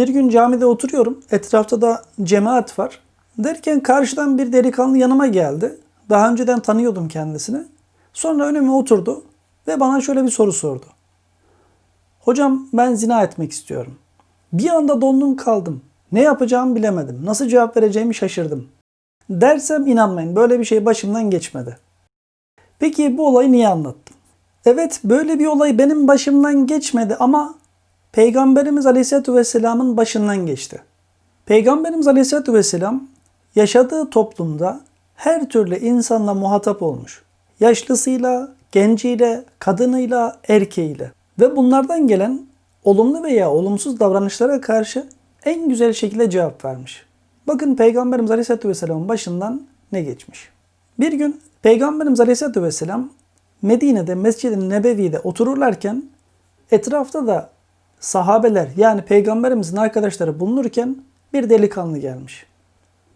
Bir gün camide oturuyorum. Etrafta da cemaat var. Derken karşıdan bir delikanlı yanıma geldi. Daha önceden tanıyordum kendisini. Sonra önüme oturdu ve bana şöyle bir soru sordu. Hocam ben zina etmek istiyorum. Bir anda dondum kaldım. Ne yapacağımı bilemedim. Nasıl cevap vereceğimi şaşırdım. Dersem inanmayın böyle bir şey başımdan geçmedi. Peki bu olayı niye anlattım? Evet böyle bir olay benim başımdan geçmedi ama Peygamberimiz Aleyhisselatü Vesselam'ın başından geçti. Peygamberimiz Aleyhisselatü Vesselam yaşadığı toplumda her türlü insanla muhatap olmuş. Yaşlısıyla, genciyle, kadınıyla, erkeğiyle. Ve bunlardan gelen olumlu veya olumsuz davranışlara karşı en güzel şekilde cevap vermiş. Bakın Peygamberimiz Aleyhisselatü Vesselam'ın başından ne geçmiş. Bir gün Peygamberimiz Aleyhisselatü Vesselam Medine'de Mescid-i Nebevi'de otururlarken etrafta da sahabeler yani Peygamberimizin arkadaşları bulunurken bir delikanlı gelmiş.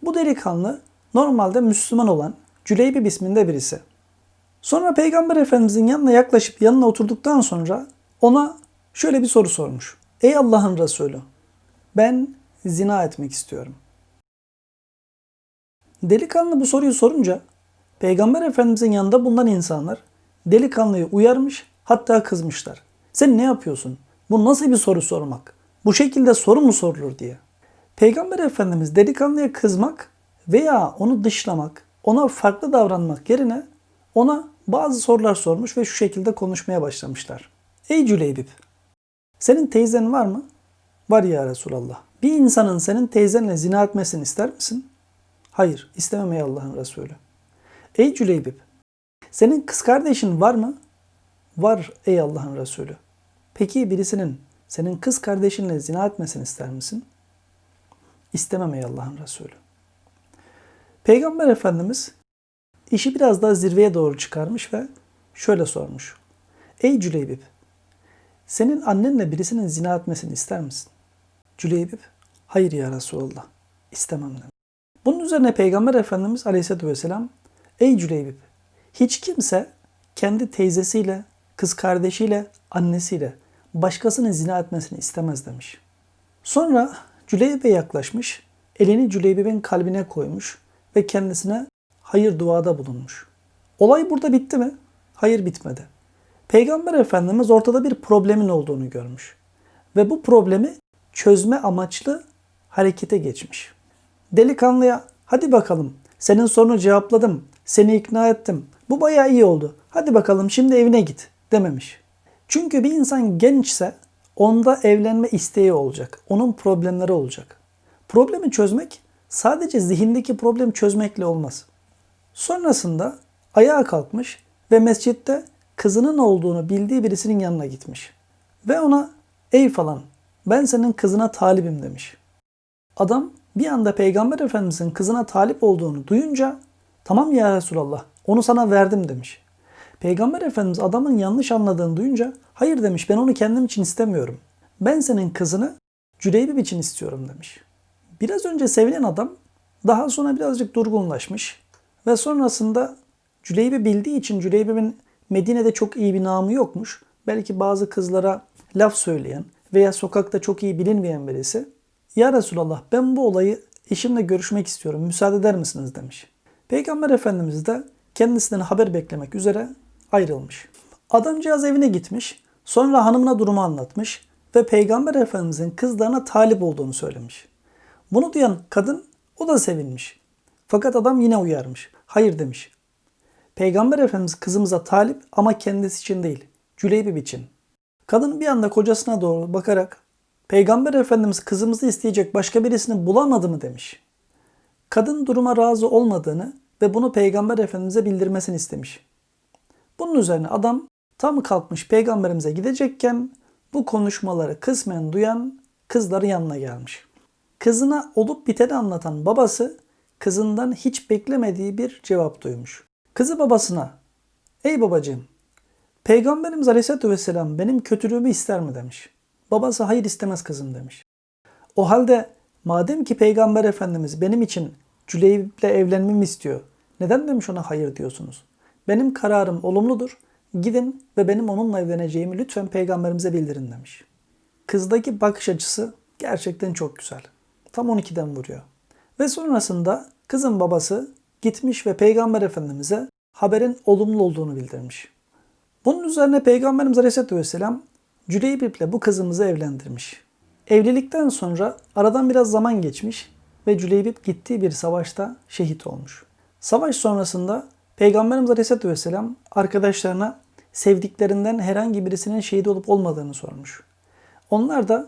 Bu delikanlı normalde Müslüman olan Cüleybib isminde birisi. Sonra Peygamber Efendimizin yanına yaklaşıp yanına oturduktan sonra ona şöyle bir soru sormuş. Ey Allah'ın Resulü ben zina etmek istiyorum. Delikanlı bu soruyu sorunca Peygamber Efendimizin yanında bulunan insanlar delikanlıyı uyarmış hatta kızmışlar. Sen ne yapıyorsun? Bu nasıl bir soru sormak? Bu şekilde soru mu sorulur diye. Peygamber Efendimiz delikanlıya kızmak veya onu dışlamak, ona farklı davranmak yerine ona bazı sorular sormuş ve şu şekilde konuşmaya başlamışlar. Ey Cüleybib, senin teyzen var mı? Var ya Resulallah. Bir insanın senin teyzenle zina etmesini ister misin? Hayır, istemem ey Allah'ın Resulü. Ey Cüleybib, senin kız kardeşin var mı? Var ey Allah'ın Resulü. Peki birisinin senin kız kardeşinle zina etmesini ister misin? İstemem ey Allah'ın Resulü. Peygamber Efendimiz işi biraz daha zirveye doğru çıkarmış ve şöyle sormuş. Ey Cüleybib, senin annenle birisinin zina etmesini ister misin? Cüleybib, hayır ya Resulallah, istemem demiş. Bunun üzerine Peygamber Efendimiz Aleyhisselatü Vesselam, ey Cüleybib, hiç kimse kendi teyzesiyle, kız kardeşiyle, annesiyle başkasının zina etmesini istemez demiş. Sonra Cüleybib'e yaklaşmış, elini Cüleybib'in kalbine koymuş ve kendisine hayır duada bulunmuş. Olay burada bitti mi? Hayır bitmedi. Peygamber Efendimiz ortada bir problemin olduğunu görmüş. Ve bu problemi çözme amaçlı harekete geçmiş. Delikanlıya hadi bakalım senin sorunu cevapladım, seni ikna ettim. Bu bayağı iyi oldu. Hadi bakalım şimdi evine git dememiş. Çünkü bir insan gençse onda evlenme isteği olacak. Onun problemleri olacak. Problemi çözmek sadece zihindeki problemi çözmekle olmaz. Sonrasında ayağa kalkmış ve mescitte kızının olduğunu bildiği birisinin yanına gitmiş. Ve ona ey falan ben senin kızına talibim demiş. Adam bir anda Peygamber Efendimizin kızına talip olduğunu duyunca tamam ya Resulallah onu sana verdim demiş. Peygamber Efendimiz adamın yanlış anladığını duyunca hayır demiş ben onu kendim için istemiyorum. Ben senin kızını Cüleybib için istiyorum demiş. Biraz önce sevilen adam daha sonra birazcık durgunlaşmış ve sonrasında Cüleyb'i bildiği için Cüleyb'in Medine'de çok iyi bir namı yokmuş. Belki bazı kızlara laf söyleyen veya sokakta çok iyi bilinmeyen birisi. Ya Resulallah ben bu olayı eşimle görüşmek istiyorum müsaade eder misiniz demiş. Peygamber Efendimiz de kendisinden haber beklemek üzere ayrılmış. Adamcağız evine gitmiş. Sonra hanımına durumu anlatmış ve Peygamber Efendimizin kızlarına talip olduğunu söylemiş. Bunu duyan kadın o da sevinmiş. Fakat adam yine uyarmış. Hayır demiş. Peygamber Efendimiz kızımıza talip ama kendisi için değil. Cüleybib için. Kadın bir anda kocasına doğru bakarak Peygamber Efendimiz kızımızı isteyecek başka birisini bulamadı mı demiş. Kadın duruma razı olmadığını ve bunu Peygamber Efendimiz'e bildirmesini istemiş. Bunun üzerine adam tam kalkmış peygamberimize gidecekken bu konuşmaları kısmen duyan kızların yanına gelmiş. Kızına olup biteni anlatan babası kızından hiç beklemediği bir cevap duymuş. Kızı babasına ''Ey babacığım, Peygamberimiz Aleyhisselatü Vesselam benim kötülüğümü ister mi?'' demiş. Babası hayır istemez kızım demiş. O halde madem ki Peygamber Efendimiz benim için Cüleyb'le evlenmemi istiyor, neden demiş ona hayır diyorsunuz? Benim kararım olumludur. Gidin ve benim onunla evleneceğimi lütfen peygamberimize bildirin demiş. Kızdaki bakış açısı Gerçekten çok güzel. Tam 12'den vuruyor. Ve sonrasında kızın babası gitmiş ve Peygamber Efendimiz'e haberin olumlu olduğunu bildirmiş. Bunun üzerine Peygamberimiz Aleyhisselatü Vesselam Cüleybip'le bu kızımızı evlendirmiş. Evlilikten sonra aradan biraz zaman geçmiş ve Cüleybip gittiği bir savaşta şehit olmuş. Savaş sonrasında Peygamberimiz Aleyhisselatü Vesselam arkadaşlarına sevdiklerinden herhangi birisinin şehit olup olmadığını sormuş. Onlar da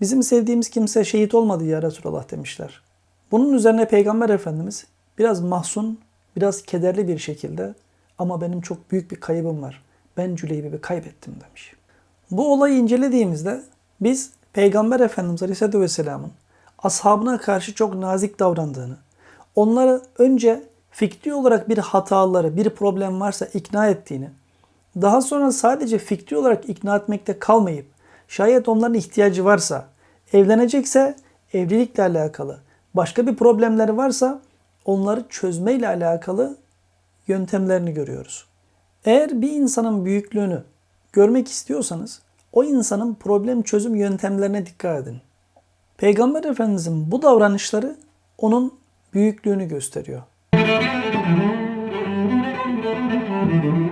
bizim sevdiğimiz kimse şehit olmadı ya Resulallah demişler. Bunun üzerine Peygamber Efendimiz biraz mahzun, biraz kederli bir şekilde ama benim çok büyük bir kaybım var. Ben Cüleybip'i kaybettim demiş. Bu olayı incelediğimizde biz Peygamber Efendimiz Aleyhisselatü Vesselam'ın ashabına karşı çok nazik davrandığını, onları önce fikri olarak bir hataları, bir problem varsa ikna ettiğini, daha sonra sadece fikri olarak ikna etmekte kalmayıp, şayet onların ihtiyacı varsa, evlenecekse evlilikle alakalı, başka bir problemleri varsa onları çözmeyle alakalı yöntemlerini görüyoruz. Eğer bir insanın büyüklüğünü görmek istiyorsanız o insanın problem çözüm yöntemlerine dikkat edin. Peygamber Efendimizin bu davranışları onun büyüklüğünü gösteriyor. Thank you.